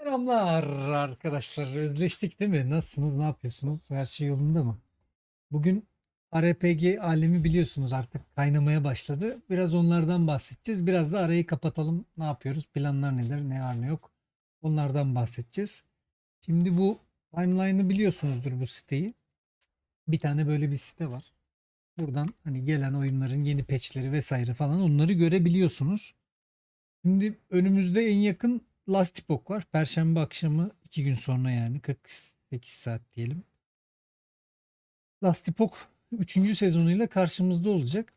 Selamlar arkadaşlar. Özleştik değil mi? Nasılsınız? Ne yapıyorsunuz? Her şey yolunda mı? Bugün RPG alemi biliyorsunuz artık kaynamaya başladı. Biraz onlardan bahsedeceğiz. Biraz da arayı kapatalım. Ne yapıyoruz? Planlar neler? Ne var ne yok? Onlardan bahsedeceğiz. Şimdi bu timeline'ı biliyorsunuzdur bu siteyi. Bir tane böyle bir site var. Buradan hani gelen oyunların yeni patchleri vesaire falan onları görebiliyorsunuz. Şimdi önümüzde en yakın Last Epoch var. Perşembe akşamı 2 gün sonra yani 48 saat diyelim. Last Epoch 3. sezonuyla karşımızda olacak.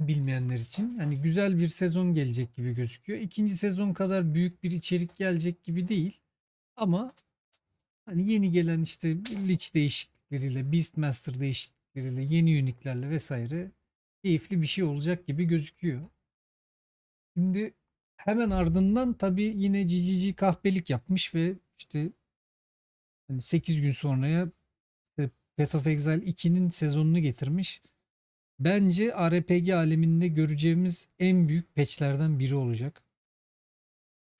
Bilmeyenler için. Hani güzel bir sezon gelecek gibi gözüküyor. İkinci sezon kadar büyük bir içerik gelecek gibi değil. Ama hani yeni gelen işte Lich değişiklikleriyle, Beastmaster değişiklikleriyle, yeni uniklerle vesaire keyifli bir şey olacak gibi gözüküyor. Şimdi hemen ardından tabii yine GGG kahpelik yapmış ve işte hani 8 gün sonraya Path of Exile 2'nin sezonunu getirmiş. Bence RPG aleminde göreceğimiz en büyük patchlerden biri olacak.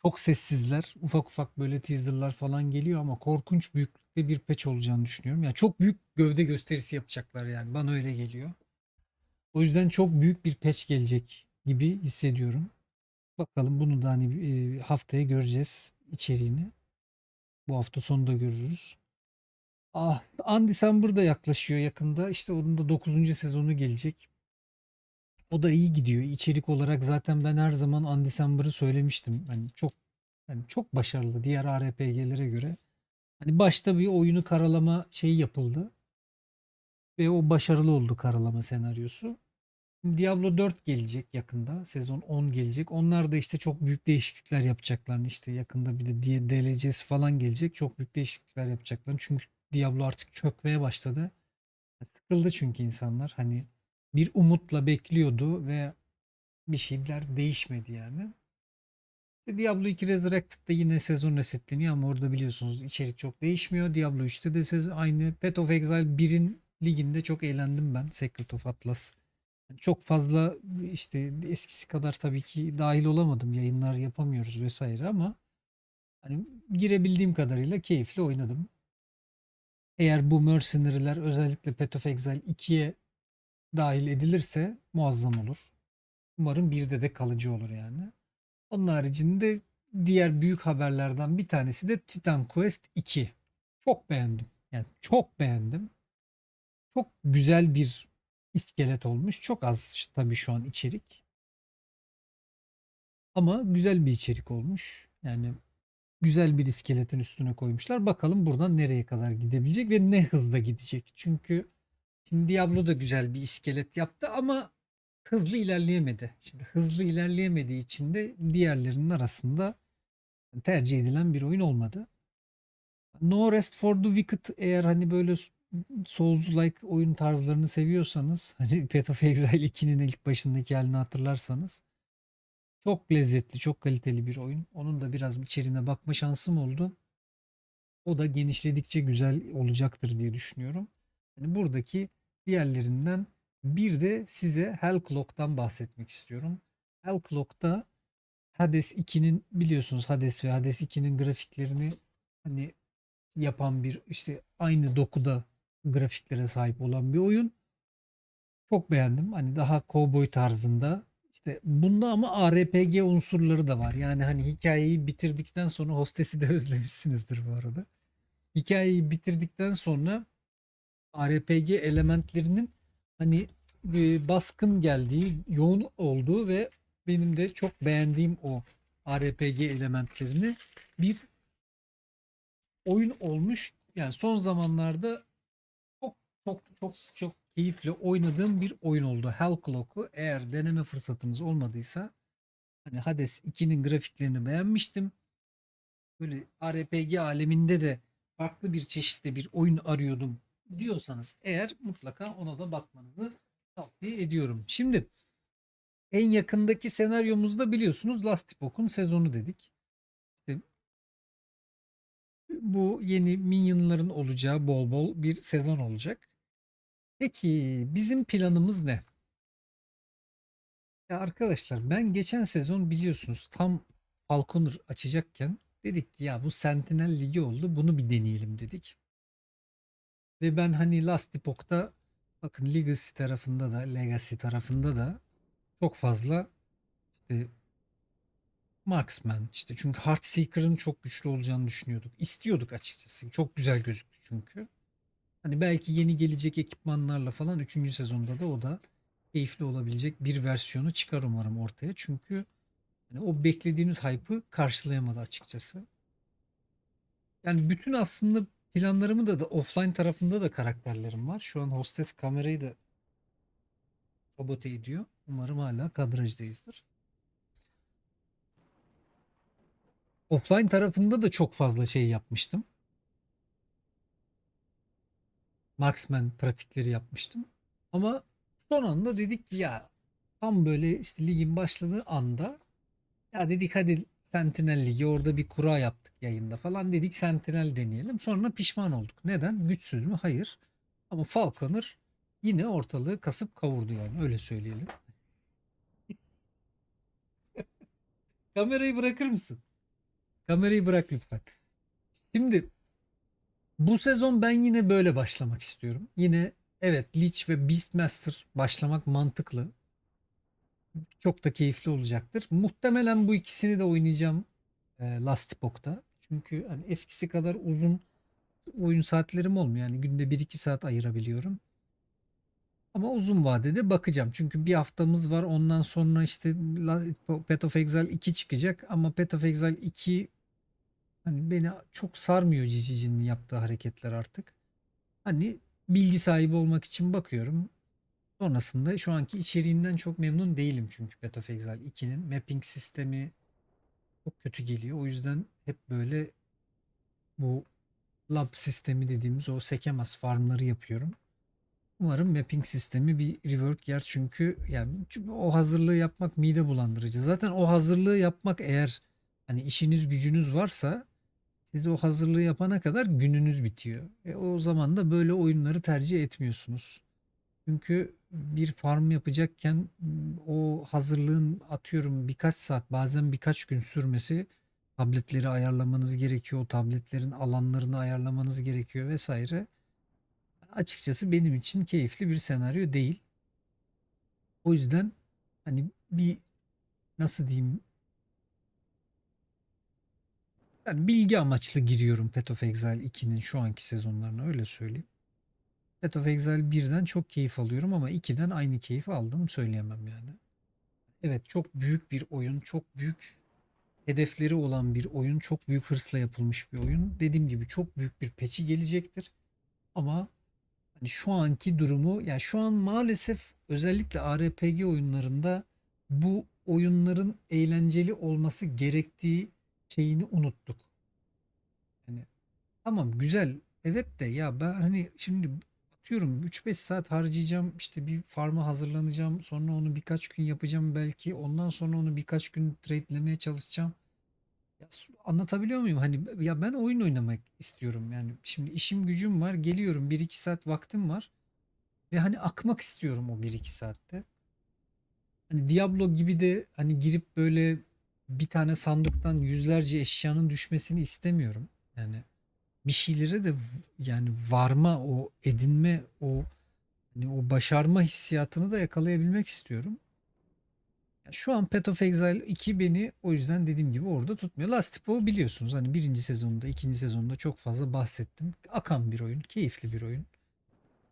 Çok sessizler. Ufak ufak böyle teaserlar falan geliyor ama korkunç büyüklükte bir patch olacağını düşünüyorum. Yani çok büyük gövde gösterisi yapacaklar yani. Bana öyle geliyor. O yüzden çok büyük bir patch gelecek gibi hissediyorum. Bakalım bunu da hani e, haftaya göreceğiz içeriğini. Bu hafta sonu da görürüz. Ah, Undecember da yaklaşıyor yakında. İşte onun da 9. sezonu gelecek. O da iyi gidiyor. İçerik olarak zaten ben her zaman Undecember'ı söylemiştim. Hani çok hani çok başarılı diğer RPG'lere göre. Hani başta bir oyunu karalama şeyi yapıldı. Ve o başarılı oldu karalama senaryosu. Diablo 4 gelecek yakında. Sezon 10 gelecek. Onlar da işte çok büyük değişiklikler yapacaklarını işte yakında bir de DLC'si falan gelecek. Çok büyük değişiklikler yapacaklarını. Çünkü Diablo artık çökmeye başladı. Sıkıldı çünkü insanlar. Hani bir umutla bekliyordu ve bir şeyler değişmedi yani. Diablo 2 Resurrected'da yine sezon resetleniyor ama orada biliyorsunuz içerik çok değişmiyor. Diablo 3'te de sezon aynı. Path of Exile 1'in liginde çok eğlendim ben. Secret of Atlas. Çok fazla işte eskisi kadar tabii ki dahil olamadım. Yayınlar yapamıyoruz vesaire ama hani girebildiğim kadarıyla keyifli oynadım. Eğer bu Mercenary'ler özellikle Path of Exile 2'ye dahil edilirse muazzam olur. Umarım bir de de kalıcı olur yani. Onun haricinde diğer büyük haberlerden bir tanesi de Titan Quest 2. Çok beğendim. Yani çok beğendim. Çok güzel bir iskelet olmuş. Çok az tabii şu an içerik. Ama güzel bir içerik olmuş. Yani güzel bir iskeletin üstüne koymuşlar. Bakalım buradan nereye kadar gidebilecek ve ne hızda gidecek. Çünkü şimdi Diablo da güzel bir iskelet yaptı ama hızlı ilerleyemedi. Şimdi hızlı ilerleyemediği için de diğerlerinin arasında tercih edilen bir oyun olmadı. No Rest for the Wicked eğer hani böyle Souls-like oyun tarzlarını seviyorsanız hani Path of Exile 2'nin ilk başındaki halini hatırlarsanız çok lezzetli, çok kaliteli bir oyun. Onun da biraz içeriğine bakma şansım oldu. O da genişledikçe güzel olacaktır diye düşünüyorum. Yani buradaki diğerlerinden bir de size Hell Clock'tan bahsetmek istiyorum. Hell Clock'ta Hades 2'nin biliyorsunuz Hades ve Hades 2'nin grafiklerini hani yapan bir işte aynı dokuda grafiklere sahip olan bir oyun. Çok beğendim. Hani daha cowboy tarzında. İşte bunda ama RPG unsurları da var. Yani hani hikayeyi bitirdikten sonra hostesi de özlemişsinizdir bu arada. Hikayeyi bitirdikten sonra RPG elementlerinin hani e, baskın geldiği, yoğun olduğu ve benim de çok beğendiğim o RPG elementlerini bir oyun olmuş. Yani son zamanlarda çok çok çok keyifli oynadığım bir oyun oldu. Hell Clock'u eğer deneme fırsatınız olmadıysa hani Hades 2'nin grafiklerini beğenmiştim. Böyle RPG aleminde de farklı bir çeşitli bir oyun arıyordum diyorsanız eğer mutlaka ona da bakmanızı tavsiye ediyorum. Şimdi en yakındaki senaryomuzda biliyorsunuz Last Epoch'un sezonu dedik. İşte bu yeni Minion'ların olacağı bol bol bir sezon olacak. Peki bizim planımız ne? Ya arkadaşlar ben geçen sezon biliyorsunuz tam Falconer açacakken Dedik ki ya bu Sentinel Ligi oldu. Bunu bir deneyelim dedik. Ve ben hani Last Epoch'ta bakın Legacy tarafında da Legacy tarafında da çok fazla işte Marksman işte çünkü Heartseeker'ın çok güçlü olacağını düşünüyorduk. İstiyorduk açıkçası. Çok güzel gözüktü çünkü. Hani belki yeni gelecek ekipmanlarla falan 3. sezonda da o da keyifli olabilecek bir versiyonu çıkar umarım ortaya. Çünkü hani o beklediğimiz hype'ı karşılayamadı açıkçası. Yani bütün aslında planlarımı da, da offline tarafında da karakterlerim var. Şu an hostes kamerayı da sabote ediyor. Umarım hala kadrajdayızdır. Offline tarafında da çok fazla şey yapmıştım. Marksman pratikleri yapmıştım. Ama son anda dedik ki ya tam böyle işte ligin başladığı anda ya dedik hadi Sentinel Ligi orada bir kura yaptık yayında falan dedik Sentinel deneyelim. Sonra pişman olduk. Neden? Güçsüz mü? Hayır. Ama Falconer yine ortalığı kasıp kavurdu yani öyle söyleyelim. Kamerayı bırakır mısın? Kamerayı bırak lütfen. Şimdi bu sezon ben yine böyle başlamak istiyorum. Yine evet Lich ve Beastmaster başlamak mantıklı. Çok da keyifli olacaktır. Muhtemelen bu ikisini de oynayacağım e, Last Epoch'ta. Çünkü hani eskisi kadar uzun oyun saatlerim olmuyor. Yani günde 1-2 saat ayırabiliyorum. Ama uzun vadede bakacağım. Çünkü bir haftamız var. Ondan sonra işte Path of Exile 2 çıkacak. Ama Path of Exile 2 hani beni çok sarmıyor Cicici'nin yaptığı hareketler artık. Hani bilgi sahibi olmak için bakıyorum. Sonrasında şu anki içeriğinden çok memnun değilim çünkü Path of Exile 2'nin mapping sistemi çok kötü geliyor. O yüzden hep böyle bu lab sistemi dediğimiz o sekemaz farmları yapıyorum. Umarım mapping sistemi bir rework yer çünkü yani çünkü o hazırlığı yapmak mide bulandırıcı. Zaten o hazırlığı yapmak eğer hani işiniz gücünüz varsa siz o hazırlığı yapana kadar gününüz bitiyor. E o zaman da böyle oyunları tercih etmiyorsunuz. Çünkü bir farm yapacakken o hazırlığın atıyorum birkaç saat bazen birkaç gün sürmesi tabletleri ayarlamanız gerekiyor. O tabletlerin alanlarını ayarlamanız gerekiyor vesaire. Açıkçası benim için keyifli bir senaryo değil. O yüzden hani bir nasıl diyeyim yani bilgi amaçlı giriyorum Path of Exile 2'nin şu anki sezonlarına öyle söyleyeyim. Path of Exile 1'den çok keyif alıyorum ama 2'den aynı keyfi aldığımı söyleyemem yani. Evet çok büyük bir oyun, çok büyük hedefleri olan bir oyun, çok büyük hırsla yapılmış bir oyun. Dediğim gibi çok büyük bir peçi gelecektir. Ama hani şu anki durumu ya şu an maalesef özellikle RPG oyunlarında bu oyunların eğlenceli olması gerektiği şeyini unuttuk. Yani tamam güzel evet de ya ben hani şimdi atıyorum 3-5 saat harcayacağım işte bir farma hazırlanacağım sonra onu birkaç gün yapacağım belki ondan sonra onu birkaç gün trade'lemeye çalışacağım. Ya anlatabiliyor muyum? Hani ya ben oyun oynamak istiyorum yani şimdi işim gücüm var geliyorum 1-2 saat vaktim var ve hani akmak istiyorum o 1-2 saatte. Hani Diablo gibi de hani girip böyle bir tane sandıktan yüzlerce eşyanın düşmesini istemiyorum. Yani bir şeylere de yani varma o edinme o hani o başarma hissiyatını da yakalayabilmek istiyorum. Ya Şu an Path of Exile 2 beni o yüzden dediğim gibi orada tutmuyor. Last Epoch'u biliyorsunuz hani birinci sezonda ikinci sezonda çok fazla bahsettim. Akan bir oyun, keyifli bir oyun.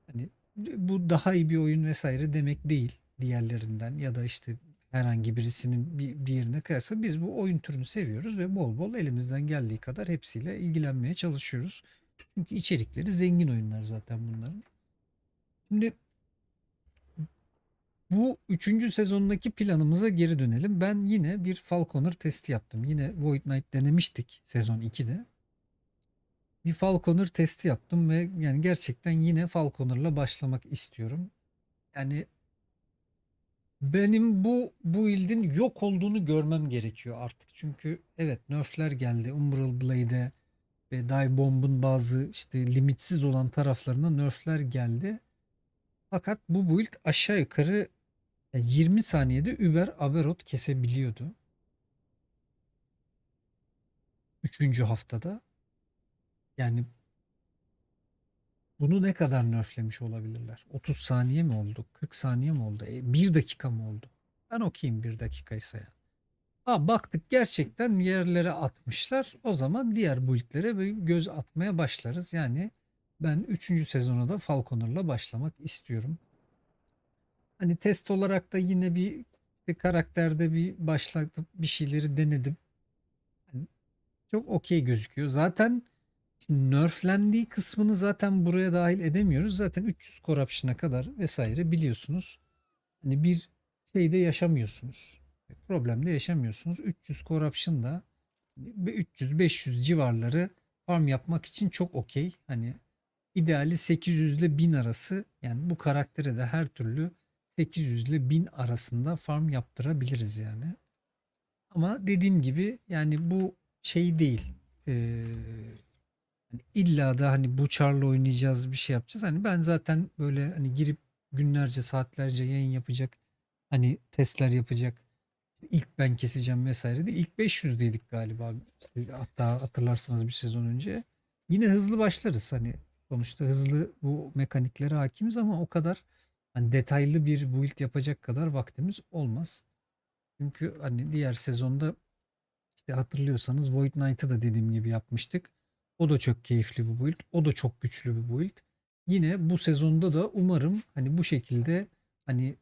Hani bu daha iyi bir oyun vesaire demek değil diğerlerinden ya da işte herhangi birisinin bir diğerine kıyasla biz bu oyun türünü seviyoruz ve bol bol elimizden geldiği kadar hepsiyle ilgilenmeye çalışıyoruz. Çünkü içerikleri zengin oyunlar zaten bunların. Şimdi bu üçüncü sezondaki planımıza geri dönelim. Ben yine bir Falconer testi yaptım. Yine Void Knight denemiştik sezon 2'de. Bir Falconer testi yaptım ve yani gerçekten yine Falconer'la başlamak istiyorum. Yani benim bu bu build'in yok olduğunu görmem gerekiyor artık. Çünkü evet nerfler geldi. Umbral Blade'e ve Die Bomb'un bazı işte limitsiz olan taraflarına nerfler geldi. Fakat bu build aşağı yukarı 20 saniyede Uber Aberot kesebiliyordu. 3. Üçüncü haftada. Yani bunu ne kadar nerflemiş olabilirler? 30 saniye mi oldu? 40 saniye mi oldu? E, 1 dakika mı oldu? Ben okuyayım 1 dakikaysa ya. Ha baktık gerçekten yerlere atmışlar. O zaman diğer build'lere bir göz atmaya başlarız. Yani ben 3. sezona da Falconer'la başlamak istiyorum. Hani test olarak da yine bir, bir karakterde bir başladım bir şeyleri denedim. Hani çok okey gözüküyor. Zaten nerflendiği kısmını zaten buraya dahil edemiyoruz. Zaten 300 corruption'a kadar vesaire biliyorsunuz. Hani bir şeyde yaşamıyorsunuz. Problemde yaşamıyorsunuz. 300 corruption da 300-500 civarları farm yapmak için çok okey. Hani ideali 800 ile 1000 arası yani bu karaktere de her türlü 800 ile 1000 arasında farm yaptırabiliriz yani. Ama dediğim gibi yani bu şey değil. Ee, hani illa da hani bu çarla oynayacağız bir şey yapacağız. Hani ben zaten böyle hani girip günlerce saatlerce yayın yapacak hani testler yapacak ilk ben keseceğim vesaire de ilk 500 dedik galiba hatta hatırlarsanız bir sezon önce yine hızlı başlarız hani sonuçta hızlı bu mekaniklere hakimiz ama o kadar hani detaylı bir build yapacak kadar vaktimiz olmaz. Çünkü hani diğer sezonda işte hatırlıyorsanız Void Knight'ı da dediğim gibi yapmıştık. O da çok keyifli bir build. O da çok güçlü bir build. Yine bu sezonda da umarım hani bu şekilde hani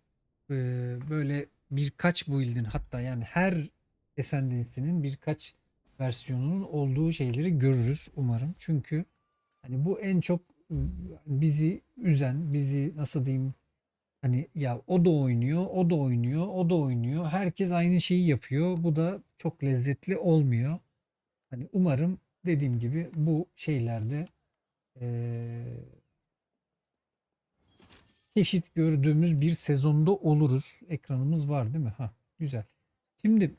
e, böyle birkaç build'in hatta yani her Ascendancy'nin birkaç versiyonunun olduğu şeyleri görürüz umarım. Çünkü hani bu en çok bizi üzen, bizi nasıl diyeyim Hani ya o da oynuyor, o da oynuyor, o da oynuyor. Herkes aynı şeyi yapıyor. Bu da çok lezzetli olmuyor. Hani umarım dediğim gibi bu şeylerde eee, çeşit gördüğümüz bir sezonda oluruz. Ekranımız var değil mi? Ha, güzel. Şimdi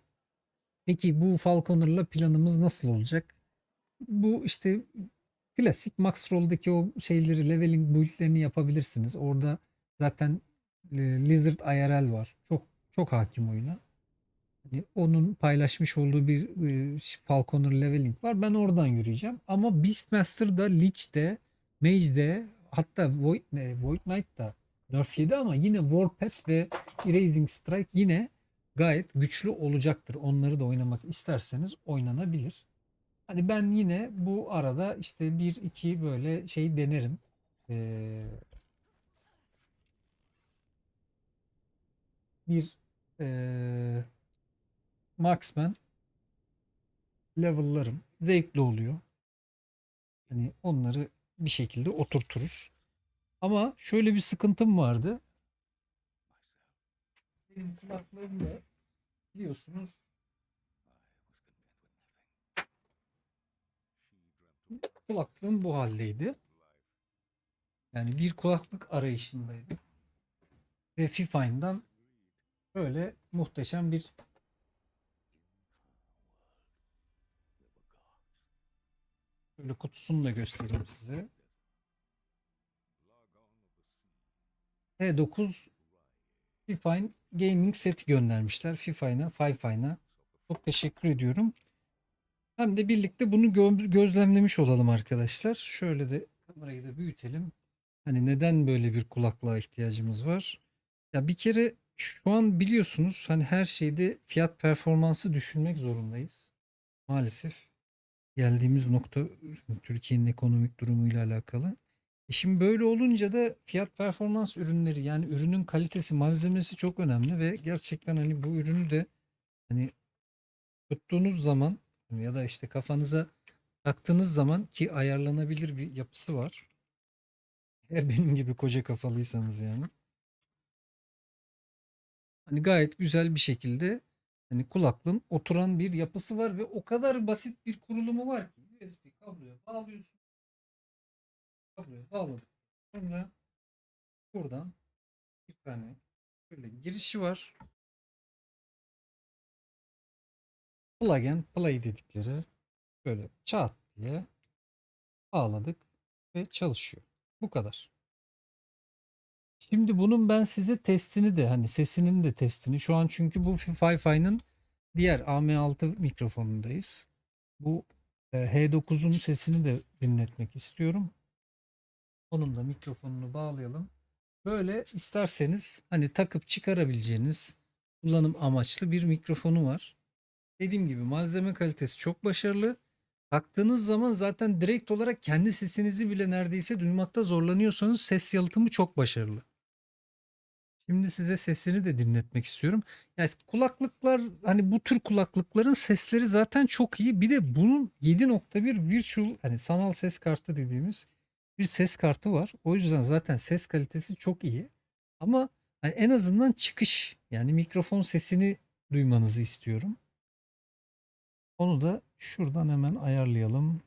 peki bu Falconer'la planımız nasıl olacak? Bu işte klasik Max Roll'daki o şeyleri leveling build'lerini yapabilirsiniz. Orada zaten e, Lizard IRL var. Çok çok hakim oyuna. Hani onun paylaşmış olduğu bir e, Falconer leveling var. Ben oradan yürüyeceğim. Ama Beastmaster'da, Lich'te, Mage'de hatta Void, ne, Void Knight'da nerf yedi ama yine Warpath ve Erasing Strike yine gayet güçlü olacaktır. Onları da oynamak isterseniz oynanabilir. Hani ben yine bu arada işte bir iki böyle şey denerim. Ee, bir eee marksman level'larım zevkli oluyor. Hani onları bir şekilde oturturuz. Ama şöyle bir sıkıntım vardı. Benim kulaklığımda biliyorsunuz kulaklığım bu haldeydi. Yani bir kulaklık arayışındaydım. Ve Fifine'dan Böyle muhteşem bir Böyle kutusunu da göstereyim size. E9 Fifine Gaming seti göndermişler. Fifine'a, Fifine'a. Çok teşekkür ediyorum. Hem de birlikte bunu gö- gözlemlemiş olalım arkadaşlar. Şöyle de kamerayı da büyütelim. Hani neden böyle bir kulaklığa ihtiyacımız var? Ya bir kere şu an biliyorsunuz hani her şeyde fiyat performansı düşünmek zorundayız. Maalesef geldiğimiz nokta Türkiye'nin ekonomik durumuyla alakalı. E şimdi böyle olunca da fiyat performans ürünleri yani ürünün kalitesi malzemesi çok önemli ve gerçekten hani bu ürünü de hani tuttuğunuz zaman ya da işte kafanıza taktığınız zaman ki ayarlanabilir bir yapısı var. Eğer benim gibi koca kafalıysanız yani. Hani gayet güzel bir şekilde hani kulaklığın oturan bir yapısı var ve o kadar basit bir kurulumu var ki USB kabloya bağlıyorsun. Kabloya bağladık. Sonra buradan bir tane böyle girişi var. Plug and play dedikleri böyle çat diye bağladık ve çalışıyor. Bu kadar. Şimdi bunun ben size testini de hani sesinin de testini şu an çünkü bu Fi-Fi'nin diğer AM6 mikrofonundayız. Bu E, H9'un sesini de dinletmek istiyorum. Onun da mikrofonunu bağlayalım. Böyle isterseniz hani takıp çıkarabileceğiniz kullanım amaçlı bir mikrofonu var. Dediğim gibi malzeme kalitesi çok başarılı. Taktığınız zaman zaten direkt olarak kendi sesinizi bile neredeyse duymakta zorlanıyorsanız ses yalıtımı çok başarılı. Şimdi size sesini de dinletmek istiyorum. Yani kulaklıklar hani bu tür kulaklıkların sesleri zaten çok iyi. Bir de bunun 7.1 virtual hani sanal ses kartı dediğimiz bir ses kartı var. O yüzden zaten ses kalitesi çok iyi. Ama hani en azından çıkış yani mikrofon sesini duymanızı istiyorum. Onu da şuradan hemen ayarlayalım.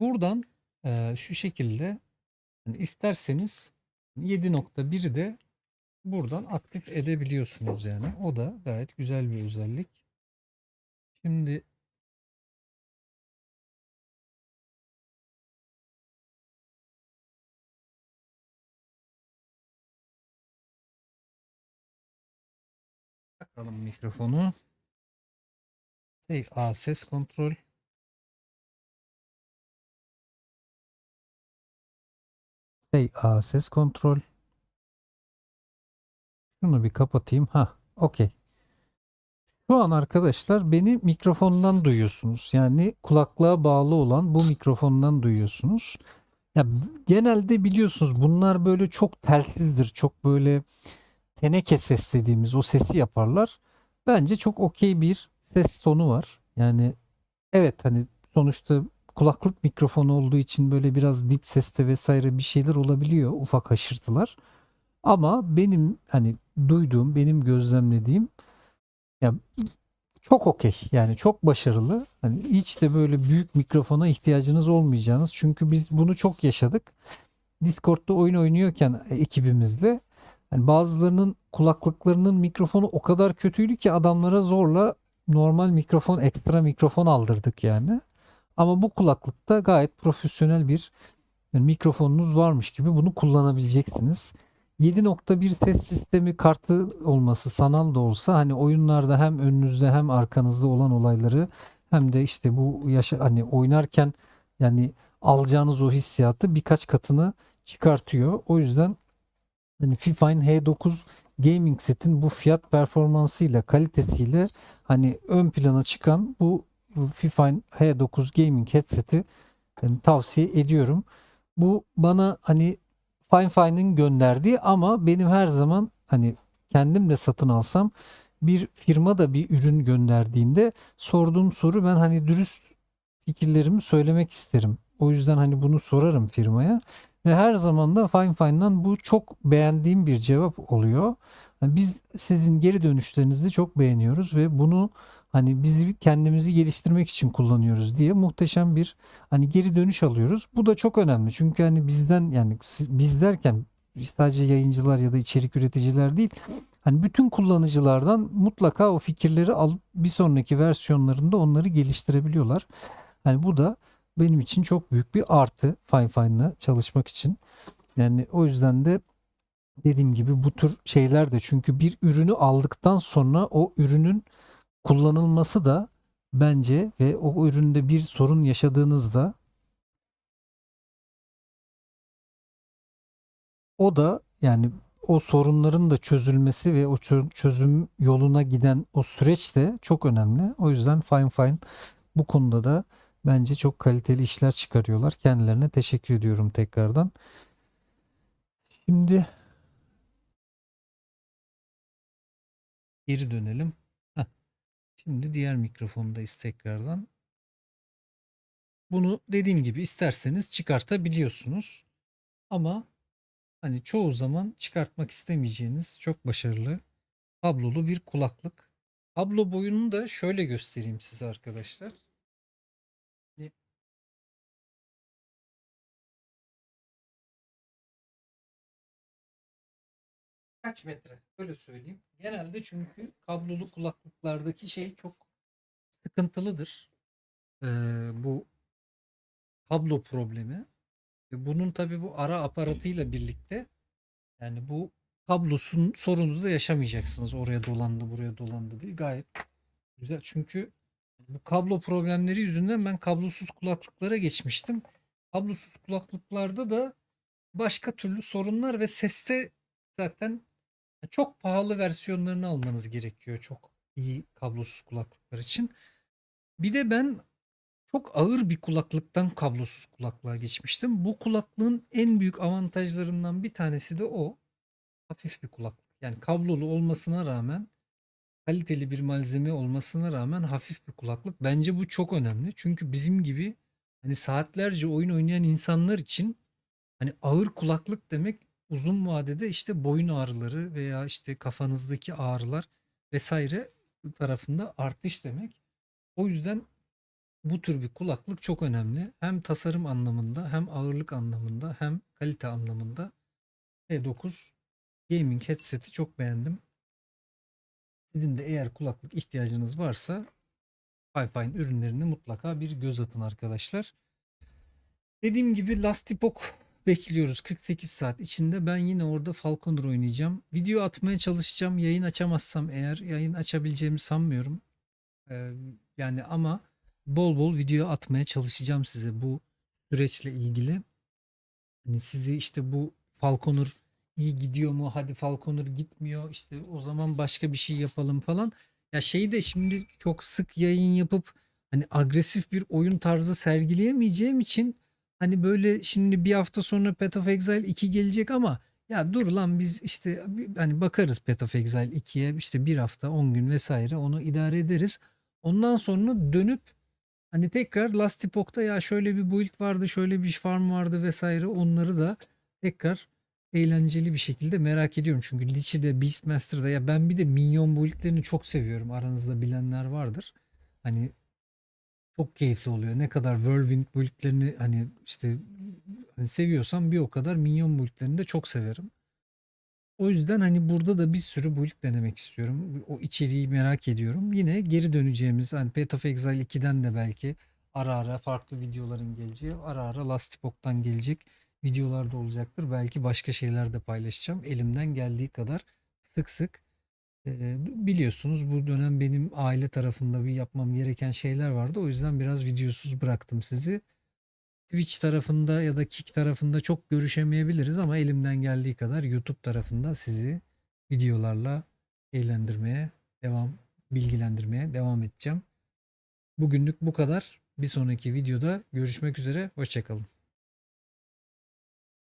Buradan eee, şu şekilde hani isterseniz 7.1'i de buradan aktif edebiliyorsunuz yani. O da gayet güzel bir özellik. Şimdi takalım mikrofonu. Şey, A ses kontrol. Şey, A ses kontrol. Şunu bir kapatayım. Ha, okey. Şu an arkadaşlar beni mikrofondan duyuyorsunuz. Yani kulaklığa bağlı olan bu mikrofondan duyuyorsunuz. Ya genelde biliyorsunuz bunlar böyle çok telsizdir. Çok böyle teneke ses dediğimiz o sesi yaparlar. Bence çok okey bir ses tonu var. Yani evet hani sonuçta kulaklık mikrofonu olduğu için böyle biraz dip seste vesaire bir şeyler olabiliyor. Ufak haşırtılar. Ama benim hani duyduğum, benim gözlemlediğim ya çok okey. Yani çok başarılı. Hani hiç de böyle büyük mikrofona ihtiyacınız olmayacağınız. Çünkü biz bunu çok yaşadık. Discord'da oyun oynuyorken ekibimizle hani bazılarının kulaklıklarının mikrofonu o kadar kötüydü ki adamlara zorla normal mikrofon, ekstra mikrofon aldırdık yani. Ama bu kulaklıkta gayet profesyonel bir yani mikrofonunuz varmış gibi bunu kullanabileceksiniz. 7.1 ses sistemi kartı olması sanal da olsa hani oyunlarda hem önünüzde hem arkanızda olan olayları hem de işte bu yaşa hani oynarken yani alacağınız o hissiyatı birkaç katını çıkartıyor. O yüzden hani Fifine H9 gaming setin bu fiyat performansıyla kalitesiyle hani ön plana çıkan bu Fifine H9 gaming headset'i yani tavsiye ediyorum. Bu bana hani Fine Fine'in gönderdiği ama benim her zaman hani kendim de satın alsam bir firma da bir ürün gönderdiğinde sorduğum soru ben hani dürüst fikirlerimi söylemek isterim. O yüzden hani bunu sorarım firmaya ve her zaman da Fine Fine'dan bu çok beğendiğim bir cevap oluyor. Yani biz sizin geri dönüşlerinizi çok beğeniyoruz ve bunu hani biz kendimizi geliştirmek için kullanıyoruz diye muhteşem bir hani geri dönüş alıyoruz. Bu da çok önemli. Çünkü hani bizden yani biz derken sadece yayıncılar ya da içerik üreticiler değil. Hani bütün kullanıcılardan mutlaka o fikirleri alıp bir sonraki versiyonlarında onları geliştirebiliyorlar. Hani bu da benim için çok büyük bir artı Fine Fine'la çalışmak için. Yani o yüzden de dediğim gibi bu tür şeyler de çünkü bir ürünü aldıktan sonra o ürünün kullanılması da bence ve o üründe bir sorun yaşadığınızda o da yani o sorunların da çözülmesi ve o çö- çözüm yoluna giden o süreç de çok önemli. O yüzden Fine Fine bu konuda da bence çok kaliteli işler çıkarıyorlar. Kendilerine teşekkür ediyorum tekrardan. Şimdi geri dönelim. Şimdi diğer mikrofondayız tekrardan. Bunu dediğim gibi isterseniz çıkartabiliyorsunuz. Ama hani çoğu zaman çıkartmak istemeyeceğiniz çok başarılı kablolu bir kulaklık. Kablo boyunu da şöyle göstereyim size arkadaşlar. Kaç metre? Öyle söyleyeyim. Genelde çünkü kablolu kulaklıklardaki şey çok sıkıntılıdır. eee, bu kablo problemi. Bunun tabii bu ara aparatıyla birlikte yani bu kablosun sorunu da yaşamayacaksınız. Oraya dolandı, buraya dolandı değil. Gayet güzel. Çünkü bu kablo problemleri yüzünden ben kablosuz kulaklıklara geçmiştim. Kablosuz kulaklıklarda da başka türlü sorunlar ve seste zaten çok pahalı versiyonlarını almanız gerekiyor. Çok iyi kablosuz kulaklıklar için. Bir de ben çok ağır bir kulaklıktan kablosuz kulaklığa geçmiştim. Bu kulaklığın en büyük avantajlarından bir tanesi de o. Hafif bir kulaklık. Yani kablolu olmasına rağmen kaliteli bir malzeme olmasına rağmen hafif bir kulaklık. Bence bu çok önemli. Çünkü bizim gibi hani saatlerce oyun oynayan insanlar için hani ağır kulaklık demek uzun vadede işte boyun ağrıları veya işte kafanızdaki ağrılar vesaire tarafında artış demek. O yüzden bu tür bir kulaklık çok önemli. Hem tasarım anlamında hem ağırlık anlamında hem kalite anlamında T9 gaming headset'i çok beğendim. Sizin de eğer kulaklık ihtiyacınız varsa Fi-Fi'nin ürünlerine mutlaka bir göz atın arkadaşlar. Dediğim gibi Last Epoch bekliyoruz 48 saat içinde. Ben yine orada Falconer oynayacağım. Video atmaya çalışacağım. Yayın açamazsam eğer yayın açabileceğimi sanmıyorum. Ee, yani ama bol bol video atmaya çalışacağım size bu süreçle ilgili. Hani sizi işte bu Falconer iyi gidiyor mu? Hadi Falconer gitmiyor. İşte o zaman başka bir şey yapalım falan. Ya şeyi de şimdi çok sık yayın yapıp hani agresif bir oyun tarzı sergileyemeyeceğim için hani böyle şimdi bir hafta sonra Path of Exile 2 gelecek ama ya dur lan biz işte hani bakarız Path of Exile 2'ye işte bir hafta 10 gün vesaire onu idare ederiz. Ondan sonra dönüp hani tekrar Last Epoch'ta ya şöyle bir build vardı şöyle bir farm vardı vesaire onları da tekrar eğlenceli bir şekilde merak ediyorum. Çünkü Lich'de Beastmaster'da ya ben bir de minyon build'lerini çok seviyorum. Aranızda bilenler vardır. Hani çok keyifli oluyor. Ne kadar Whirlwind build'lerini hani işte hani seviyorsam bir o kadar minyon build'lerini de çok severim. O yüzden hani burada da bir sürü build denemek istiyorum. O içeriği merak ediyorum. Yine geri döneceğimiz hani Path of Exile 2'den de belki ara ara farklı videoların geleceği, ara ara Last Epoch'tan gelecek videolar da olacaktır. Belki başka şeyler de paylaşacağım. Elimden geldiği kadar sık sık biliyorsunuz bu dönem benim aile tarafında bir yapmam gereken şeyler vardı. O yüzden biraz videosuz bıraktım sizi. Twitch tarafında ya da Kick tarafında çok görüşemeyebiliriz ama elimden geldiği kadar YouTube tarafında sizi videolarla eğlendirmeye devam, bilgilendirmeye devam edeceğim. Bugünlük bu kadar. Bir sonraki videoda görüşmek üzere. Hoşçakalın.